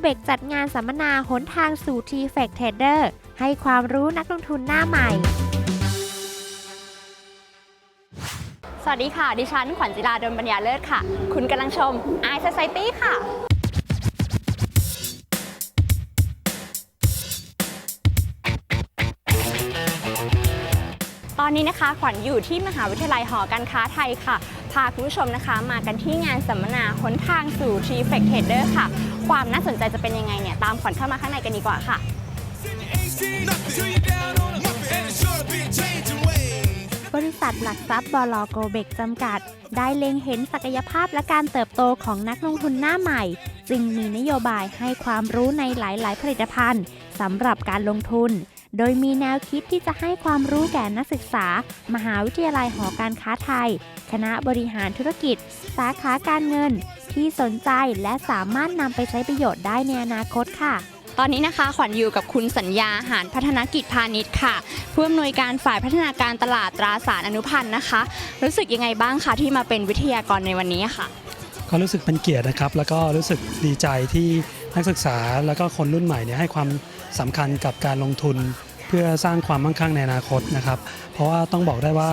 เบกจัดงานสัมมนาหนทางสู่ t f a c Trader ให้ความรู้นักลงทุนหน้าใหม่ สวัสดีค่ะ ดิฉัน ขวัญจิราดลปัญญาเลิศค่ะ คุณกำลังชม i Society ค่ะตอนนี้นะคะขวัญอยู่ที่มหาวิทยาลัยหอการค้าไทยค่ะ พาคุณผู้ชมนะคะ มากันที่งานสัมมนาหนทางสู่ t f a c Trader ค่ะ ความน่าสนใจจะเป็นยังไงเนี่ย ตามขวัญเข้ามาข้างในกันดีกว่าค่ะ บริษัทหลักทรัพย์บลโกเบกจำกัด ได้เล็งเห็นศักยภาพและการเติบโตของนักลงทุนหน้าใหม่ จึงมีนโยบายให้ความรู้ในหลาย ๆ ผลิตภัณฑ์สำหรับการลงทุน โดยมีแนวคิดที่จะให้ความรู้แก่นักศึกษา มหาวิทยาลัยหอการค้าไทย คณะบริหารธุรกิจ สาขาการเงิน ที่สนใจและสามารถนำไปใช้ประโยชน์ได้ในอนาคตค่ะตอนนี้นะคะขวัญอยู่กับคุณสัญญาหารพัฒนกิจพาณิชย์ค่ะ ผู้อำนวยการฝ่ายพัฒนาการตลาดตราสารอนุพันธ์นะคะ รู้สึกยังไงบ้างคะที่มาเป็นวิทยากรในวันนี้ค่ะ ก็รู้สึกเป็นเกียรตินะครับ แล้วก็รู้สึกดีใจที่นักศึกษาแล้วก็คนรุ่นใหม่เนี่ยให้ความสำคัญกับการลงทุน เพื่อสร้างความมั่งคั่งในอนาคตนะครับ เพราะว่าต้องบอกได้ว่า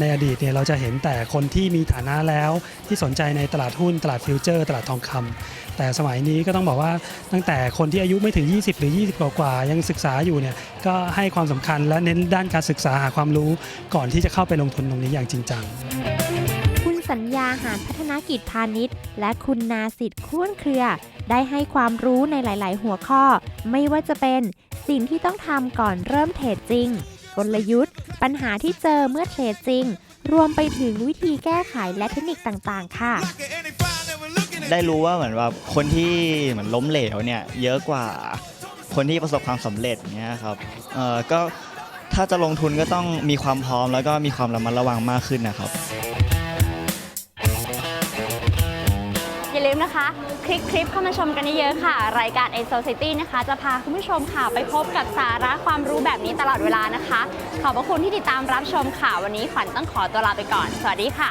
ในอดีตเนี่ยเราจะเห็นแต่คนที่มีฐานะแล้วที่สนใจในตลาดหุ้นตลาดฟิวเจอร์ ตลาดทองคำแต่สมัยนี้ก็ต้องบอกว่าตั้งแต่คนที่อายุไม่ถึง 20 หรือ 20 กว่ากว่ายังศึกษาอยู่เนี่ยก็ให้ความสำคัญและเน้นด้านการศึกษาหาความรู้ก่อนที่จะเข้าไปลงทุนตรงนี้อย่างจริงจังคุณสัญญาหารพัฒนากิจพาณิชย์ และคุณนาสิทธิ์คุ้นเครือ ได้ให้ความรู้ในหลาย ๆ หัวข้อ ไม่ว่าจะเป็น สิ่งที่ต้องทำก่อนเริ่มเทรดจริง กลยุทธ์ ปัญหาที่เจอเมื่อเทรดจริง รวมไปถึงวิธีแก้ไขและเทคนิคต่างๆ ค่ะ ได้รู้ว่าเหมือนว่าคนที่เหมือนล้มเหลวเนี่ยเยอะกว่าคนที่ประสบความสำเร็จเนี้ยครับเอ่อก็ถ้าจะลงทุนก็ต้องมีความพร้อมแล้วก็มีความระมัดระวังมากขึ้นนะครับ ลืมนะคะ คลิกคลิปเข้ามาชมกันเยอะๆค่ะ รายการ a Society นะคะ จะพาคุณผู้ชมค่ะ ไปพบกับสาระความรู้แบบนี้ตลอดเวลานะคะ ขอบพระคุณที่ติดตามรับชมค่ะ วันนี้ขวัญต้องขอตัวลาไปก่อน สวัสดีค่ะ